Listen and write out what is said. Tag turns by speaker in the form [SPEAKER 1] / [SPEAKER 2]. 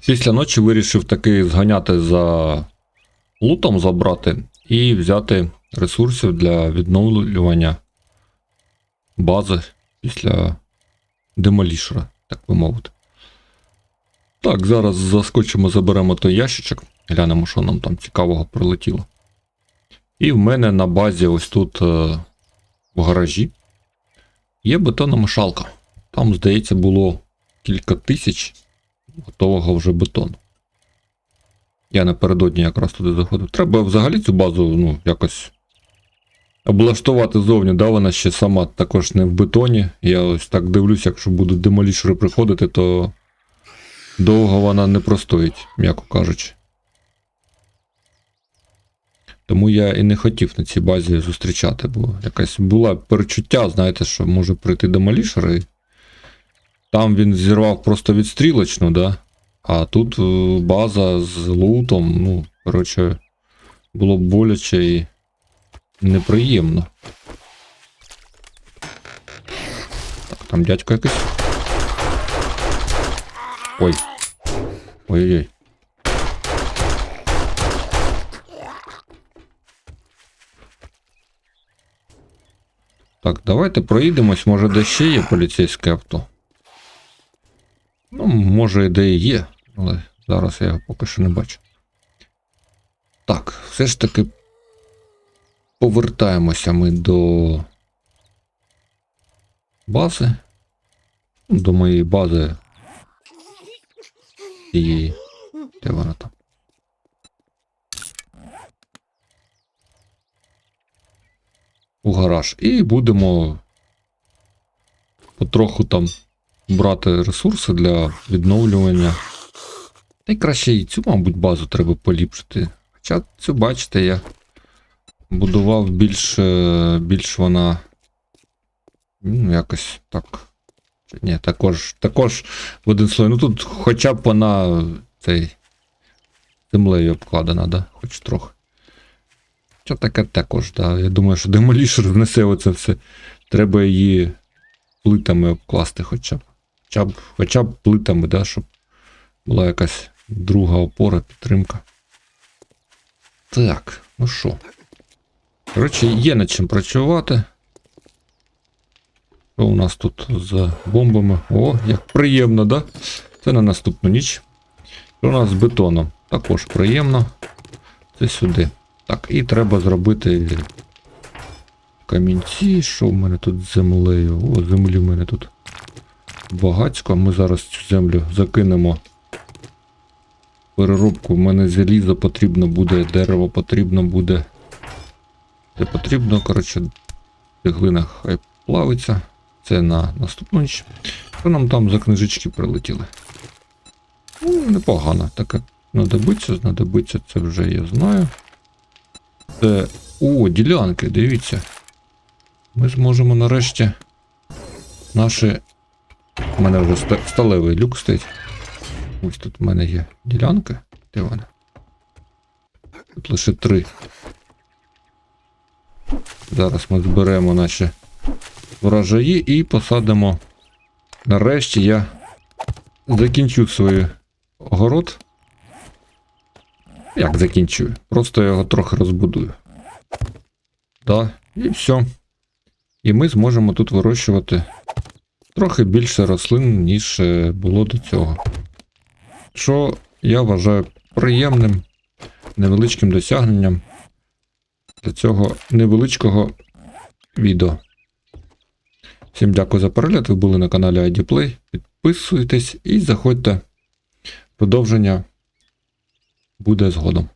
[SPEAKER 1] Після ночі вирішив таки зганяти за лутом забрати і взяти ресурсів для відновлювання бази після демолішера, так би мовити. Так, зараз заскочимо, заберемо той ящичок, глянемо, що нам там цікавого прилетіло. І в мене на базі ось тут е, в гаражі є бетономішалка. Там, здається, було кілька тисяч готового вже бетону. Я напередодні якраз туди заходив. Треба взагалі цю базу, ну, якось облаштувати зовні, да, вона ще сама також не в бетоні. Я ось так дивлюсь, якщо будуть демолішери приходити, то довго вона не простоїть, м'яко кажучи. Тому я і не хотів на цій базі зустрічати, бо якась була перечуття, знаєте, що може прийти демолішер там він зірвав просто відстрілочну, да? А тут е, база з лутом, ну, коротше, було б боляче і неприємно. Так, там дядько якийсь. Ой. Ой-ой-ой. Так, давайте проїдемось, може де ще є поліцейське авто. Ну, може, де і є, але зараз я його поки що не бачу. Так, все ж таки повертаємося ми до бази. До моєї бази. Цієї. Де вона там? У гараж. І будемо потроху там брати ресурси для відновлювання. Найкраще і цю, мабуть, базу треба поліпшити. Хоча цю, бачите, я будував більш, е, більш вона. Ну, якось так. Ні, також, також в один слой. Ну тут хоча б вона цей землею обкладена, да? Хоч трохи. Що таке також, да. Я думаю, що демолішер внесе оце все. Треба її плитами обкласти хоча б. Хоча б, хоча б плитами, да, щоб була якась друга опора, підтримка. Так, ну що. Коротше, є над чим працювати. Що у нас тут з бомбами? О, як приємно, да? Це на наступну ніч. Що у нас з бетоном? Також приємно. Це сюди. Так, і треба зробити камінці. Що в мене тут з землею? О, землі в мене тут багацько. Ми зараз цю землю закинемо. Переробку. У мене залізо потрібно буде, дерево потрібно буде. Це потрібно, коротше, глина хай плавиться. Це на наступну ніч. Що нам там за книжечки прилетіли? Ну, непогано. Таке знадобиться, знадобиться, це вже я знаю. Це. О, ділянки, дивіться. Ми зможемо нарешті наші. У мене вже сталевий люк стоїть. Ось тут в мене є ділянка. Де вона? Тут лише три. Зараз ми зберемо наші врожаї і посадимо. Нарешті я закінчу свій огород. Як закінчую? Просто його трохи розбудую. Да, і все. І ми зможемо тут вирощувати трохи більше рослин, ніж е, було до цього. Що я вважаю приємним, невеличким досягненням для цього невеличкого відео. Всім дякую за перегляд. Ви були на каналі IDPlay. Підписуйтесь і заходьте. Продовження буде згодом.